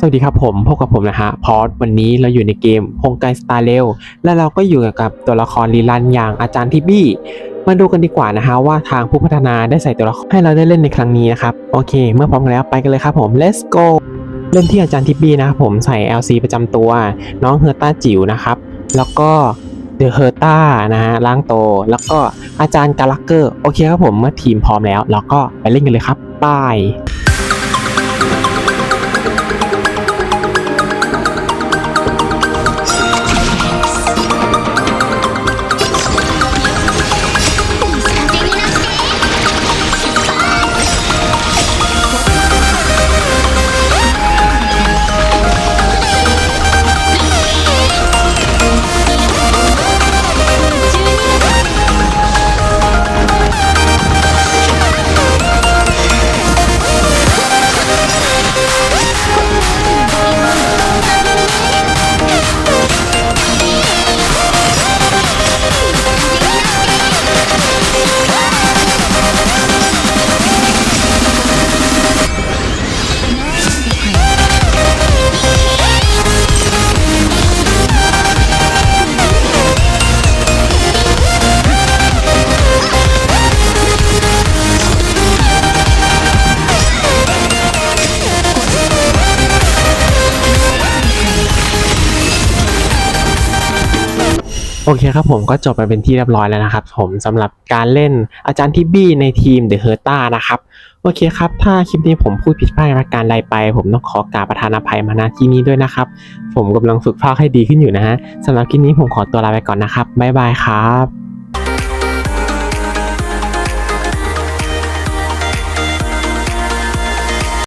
สวัสดีครับผมพบกับผมนะฮะพอดวันนี้เราอยู่ในเกมโฮงไกสตาร์เรลและเราก็อยู่กับตัวละครลีลันอย่างอาจารย์ทิบบี้ มาดูกันดีกว่านะฮะว่าทางผู้พัฒนาได้ใส่ตัวละครให้เราได้เล่นในครั้งนี้นะครับ โอเค เมื่อพร้อมแล้วไปกันเลยครับผม let's go เริ่มที่อาจารย์ทิบบี้นะครับผมใส่ LC ประจำตัว น้องเฮอร์ต้าจิ๋วนะครับ แล้วก็เดอะเฮอร์ต้านะฮะล่างโต แล้วก็อาจารย์กาลักเกอร์โอเคครับผมเมื่อทีมพร้อมแล้ว เราก็ไปเล่นกันเลยครับบาย โอเคครับผมก็จบไปเป็นที่เรียบร้อยแล้วนะครับ ผมสำหรับการเล่นอาจารย์ทิบบี้ในทีมเดอะเฮอร์ต้านะครับโอเคครับ ถ้าคลิปนี้ผมพูดผิดพลาดประการใดไป ผมต้องขอกราบประธานอภัยมาณที่นี้ด้วยนะครับ ผมกำลังฝึกภาคให้ดีขึ้นอยู่นะฮะสำหรับคลิปนี้ผมขอตัวลาไปก่อนนะครับบ๊ายบายครับ